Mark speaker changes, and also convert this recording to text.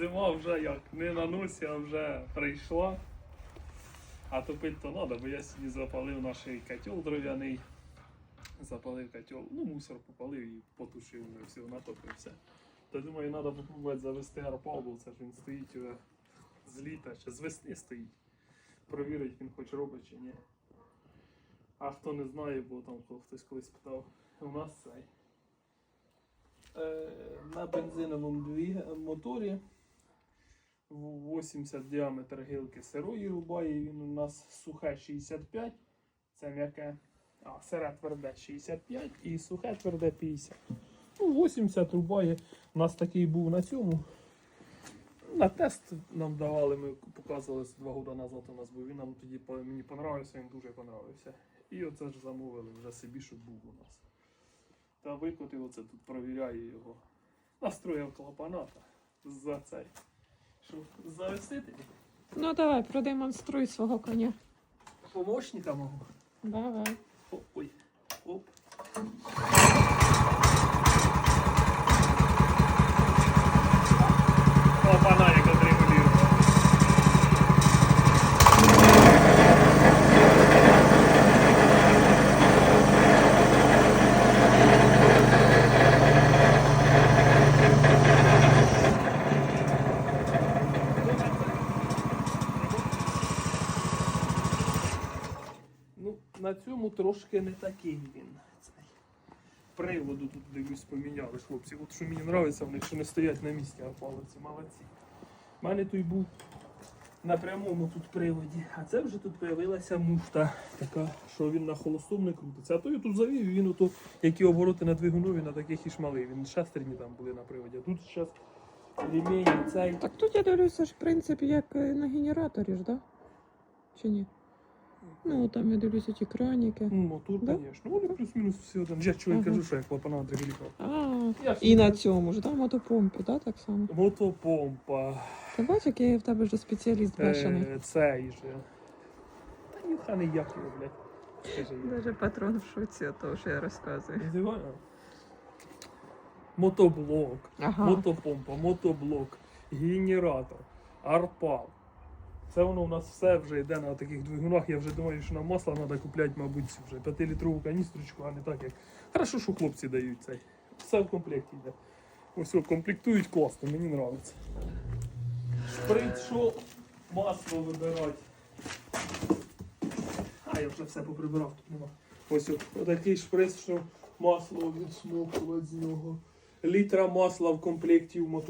Speaker 1: Зима вже як не на носі, а вже прийшла. А топити то треба, бо я сьогодні запалив наш котел дров'яний. Запалив котел, ну мусор попалив і потушив вже все, натопився. То думаю, треба попробувати завести арпал, бо це ж він стоїть вже з літа, ще з весни стоїть. Провірить, він хоч робить чи ні. А хто не знає, бо там хто- хтось колись питав, у нас цей. Е, на бензиновому моторі 80 діаметр гілки сирої рубає, він у нас сухе 65, це м'яке, а сире тверде 65 і сухе тверде 50. Ну, 80 рубає. У нас такий був на цьому. На тест нам давали, ми показували два роки назад у нас був. Він нам тоді мені понравився, він дуже понравився. І оце ж замовили вже собі, щоб був у нас. Та викотив оце тут провіряю його. Настроїв клапаната за цей. Що, завести?
Speaker 2: Ну давай, продемонструй свого коня.
Speaker 1: Помощника мого.
Speaker 2: Давай.
Speaker 1: Оп, ой. Оп. Клапана, як отрегулює. Ну, на цьому трошки не такий він. Приводу тут дивлюсь поміняли хлопці. От що мені подобається, в них що не стоять на місці, а палиці молодці. У мене той був на прямому тут приводі, а це вже тут з'явилася муфта, така, що він на холостому не крутиться. А то я тут завів, він ото, які обороти на двигунові, на таких і шмали. Він шестерні там були на приводі. А тут зараз ремінь цей.
Speaker 2: Так тут я дивлюся ж, в принципі, як е, на генераторі ж, да? Чи ні? Ну, там я дивлюся ті краніки.
Speaker 1: Ну, мотор,
Speaker 2: Да?
Speaker 1: звісно. Вони плюс-мінус всі один. Я чого
Speaker 2: Ага.
Speaker 1: кажу, що як клапана.
Speaker 2: А,
Speaker 1: Я
Speaker 2: і на цьому ж, да, мотопомпі, да, так само.
Speaker 1: Мотопомпа.
Speaker 2: Ти бачиш, який в тебе вже спеціаліст бешений.
Speaker 1: Е, цей же. Та нюханий як його, блядь. Скажи я.
Speaker 2: Даже патрон в шоці від того, що я розказую.
Speaker 1: Називаю? Мотоблок,
Speaker 2: Ага.
Speaker 1: мотопомпа, мотоблок, генератор, арпал. Це воно у нас все вже йде на таких двигунах. Я вже думаю, що нам масло треба купляти, мабуть, вже 5-літрову каністрочку, а не так як. Хорошо, що хлопці дають цей. Все в комплекті йде. Ось комплектують класно, мені подобається. Шприц, що масло вибирати. А, я вже все поприбирав, тут нема. Ось отакий шприц, що масло відсмоктувати з нього. Літра масла в комплекті в мотор.